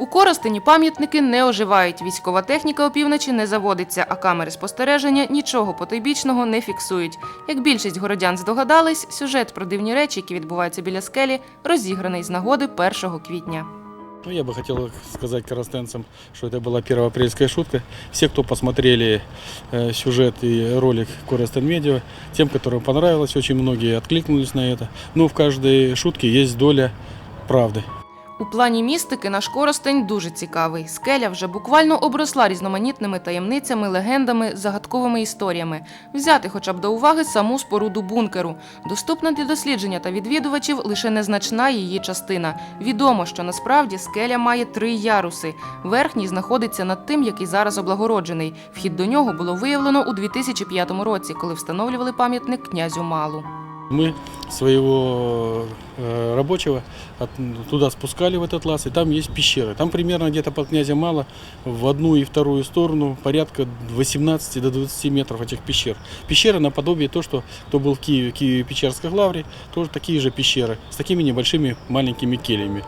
У Коростені пам'ятники не оживають. Військова техніка опівночі не заводиться, а камери спостереження нічого потойбічного не фіксують. Як більшість городян здогадались, сюжет про дивні речі, які відбуваються біля скелі, розіграний з нагоди 1 квітня. Ну, я бы хотел сказать коростенцам, что это была первоапрельская шутка. Все, кто посмотрели э, сюжет и ролик Коростен Медиа, тем, которым понравилось, очень многие откликнулись на это. Но в каждой шутке есть доля правды. У плані містики наш Коростень дуже цікавий. Скеля вже буквально обросла різноманітними таємницями, легендами, загадковими історіями. Взяти хоча б до уваги саму споруду бункеру. Доступна для дослідження та відвідувачів лише незначна її частина. Відомо, що насправді скеля має три яруси. Верхній знаходиться над тим, який зараз облагороджений. Вхід до нього було виявлено у 2005 році, коли встановлювали пам'ятник князю Малу. Мы своего э, рабочего от- туда спускали в этот лаз, и там есть пещеры. Там примерно где-то под князя мало в одну и вторую сторону порядка 18 до 20 метров этих пещер. Пещеры наподобие то, что кто был в Киеве, в Киеве-Печерской лавре, тоже такие же пещеры с такими небольшими маленькими кельями.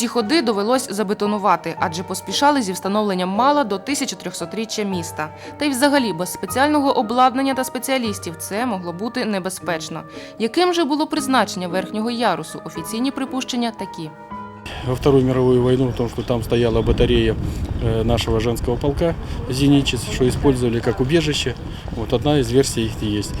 Ті ходи довелось забетонувати, адже поспішали зі встановленням мала до 1300-річчя міста. Та й взагалі без спеціального обладнання та спеціалістів це могло бути небезпечно. Яким же було призначення верхнього ярусу? Офіційні припущення такі. Во Вторую мировую войну, в том, что там стояла батарея э, нашего женского полка «Зеничец», что использовали как убежище. Вот одна из версий есть.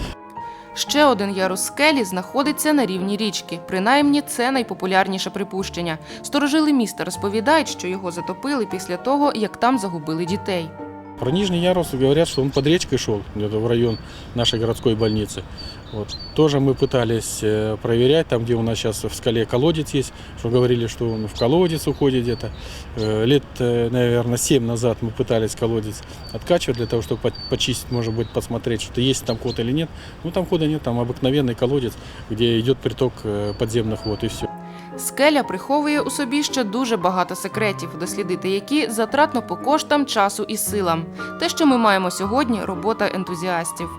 Ще один ярус скелі знаходиться на рівні річки. Принаймні, це найпопулярніше припущення. Сторожили міста розповідають, що його затопили після того, як там загубили дітей. Про Нижний Ярус говорят, что он под речкой где-то в район нашей городской больницы. Вот. Тоже мы пытались э, проверять, там, где у нас сейчас в скале колодец есть, что говорили, что он в колодец уходит где-то. Э, Лет, э, наверное, 7 назад мы пытались колодец откачивать для того, чтобы по- почистить, может быть, посмотреть, что есть там ход или нет. Ну, там хода нет, там обыкновенный колодец, где идет приток э, подземных вод и все. Скеля приховує у собі ще дуже багато секретів, дослідити які затратно по коштам, часу і силам. Те, що ми маємо сьогодні, робота ентузіастів.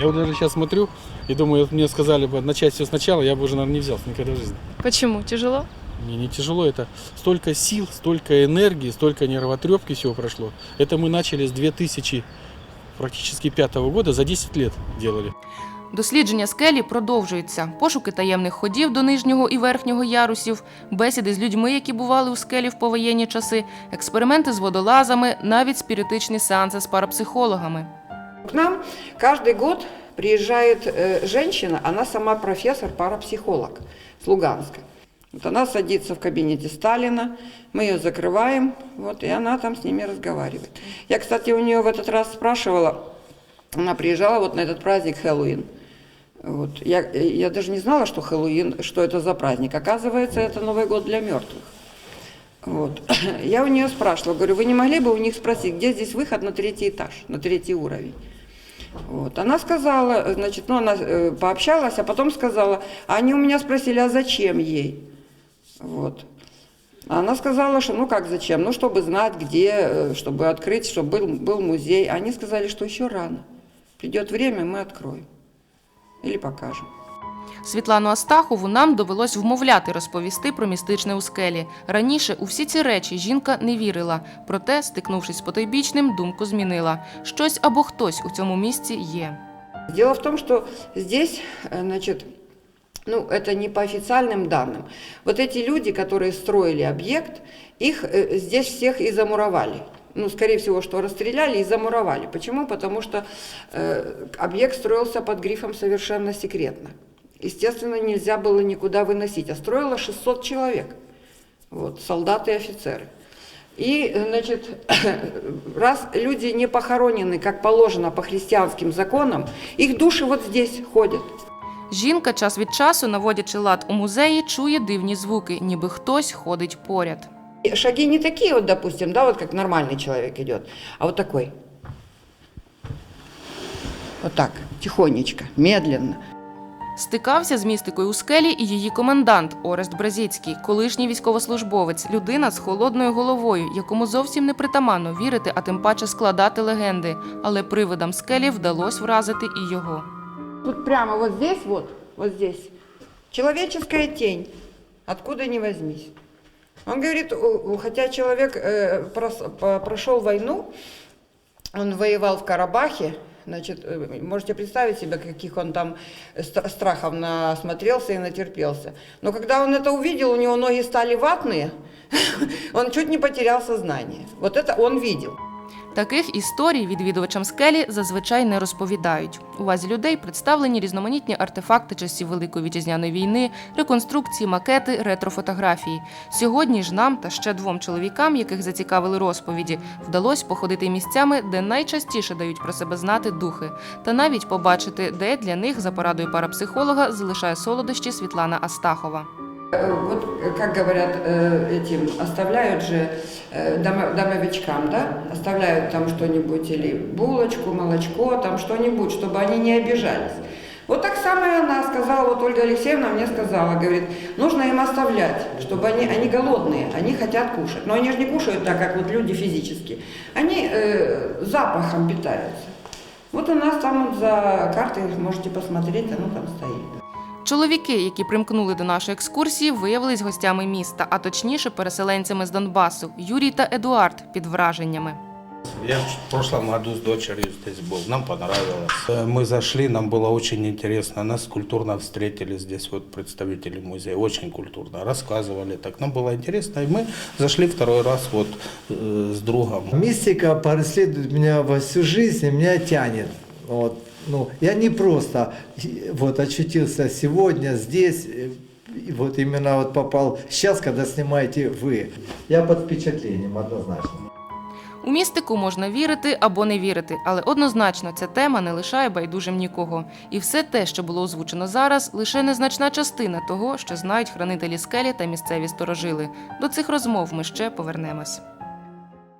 Я вот даже сейчас смотрю и думаю, вот мне сказали бы начать все сначала, я бы уже, наверное, не взялся никогда в жизни. Почему? Тяжело? Мне не тяжело, это столько сил, столько энергии, столько нервотрепки всего прошло. Это мы начали с 2000 практически пятого года, за 10 лет делали. Дослідження скелі продовжуються. Пошуки таємних ходів до нижнього і верхнього ярусів, бесіди з людьми, які бували у скелі в повоєнні часи, експерименти з водолазами, навіть спіритичні сеанси з парапсихологами. К нам каждый год Приезжает э, женщина, она сама профессор-парапсихолог с Луганска. Вот она садится в кабинете Сталина, мы ее закрываем, вот, и она там с ними разговаривает. Я, кстати, у нее в этот раз спрашивала, она приезжала вот на этот праздник Хэллоуин. Вот. Я, я даже не знала, что Хэллоуин, что это за праздник. Оказывается, это Новый год для мертвых. Вот. Я у нее спрашивала, говорю, вы не могли бы у них спросить, где здесь выход на третий этаж, на третий уровень? Вот. Она сказала, значит, ну она э, пообщалась, а потом сказала, а они у меня спросили, а зачем ей? Вот. Она сказала, что ну как зачем, ну чтобы знать, где, э, чтобы открыть, чтобы был, был музей. Они сказали, что еще рано. Придет время, мы откроем. Или покажем. Світлану Астахову нам довелось вмовляти розповісти про містичне у скелі. Раніше у всі ці речі жінка не вірила, проте, стикнувшись з потойбічним, думку змінила. Щось або хтось у цьому місці є. Дело в том, что здесь, э, значит, ну, это не по официальным данным. Вот эти люди, которые строили объект, их э, здесь всех и замуровали. Ну, скорее всего, что расстреляли и замуровали. Почему? Потому что э, объект строился под грифом совершенно секретно. Естественно, нельзя было никуда выносить. А строило 600 человек. Вот, солдаты и офицеры. И, значит, раз люди не похоронены, как положено по христианским законам, их души вот здесь ходят. Жінка час від часу, наводячи лад у музеї, чує дивні звуки, ніби хтось ходить поряд. И Шаги не такие вот, допустим, да, вот как нормальный человек идет, а вот такой. Вот так, тихонечко, медленно. Стикався з містикою у скелі і її комендант Орест Бразіцький, колишній військовослужбовець, людина з холодною головою, якому зовсім не притаманно вірити, а тим паче складати легенди. Але привидам скелі вдалося вразити і його. Тут прямо вот здесь вот, вот здесь, человеческая тень, откуда ни возьмись. Он говорит, хотя человек э, прошел войну, он воевал в Карабахе, значит, э, можете представить себе, каких он там ст- страхов насмотрелся и натерпелся. Но когда он это увидел, у него ноги стали ватные, он чуть не потерял сознание. Вот это он видел. Таких історій відвідувачам скелі зазвичай не розповідають. Увазі людей представлені різноманітні артефакти часів Великої вітчизняної війни, реконструкції, макети, ретрофотографії. Сьогодні ж нам та ще двом чоловікам, яких зацікавили розповіді, вдалося походити місцями, де найчастіше дають про себе знати духи, та навіть побачити, де для них за порадою парапсихолога залишає солодощі Світлана Астахова. Вот, э, как говорят э, этим, оставляют же э, домо- домовичкам, да, оставляют там что-нибудь или булочку, молочко, там что-нибудь, чтобы они не обижались. Вот так само она сказала, вот Ольга Алексеевна мне сказала, говорит, нужно им оставлять, чтобы они, они голодные, они хотят кушать. Но они же не кушают так, как вот люди физически. Они э, запахом питаются. Вот у нас там за картой, можете посмотреть, оно там стоит. Чоловіки, які примкнули до нашої екскурсії, виявились гостями міста, а точніше переселенцями з Донбасу Юрій та Едуард під враженнями. Я в прошлом году с дочерью здесь был, нам понравилось. Э, Мы зашли, нам было очень интересно, нас культурно встретили здесь вот представители музея, очень культурно, рассказывали так, нам было интересно, и мы зашли второй раз вот э, с другом. Мистика преследует меня во всю жизнь, и меня тянет. Вот. Ну, я не просто вот, очутился сегодня здесь, э, вот именно вот попал сейчас, когда снимаете вы. Я под впечатлением однозначно. У містику можна вірити або не вірити, але однозначно ця тема не лишає байдужим нікого. І все те, що було озвучено зараз, лише незначна частина того, що знають хранителі скелі та місцеві сторожили. До цих розмов ми ще повернемось.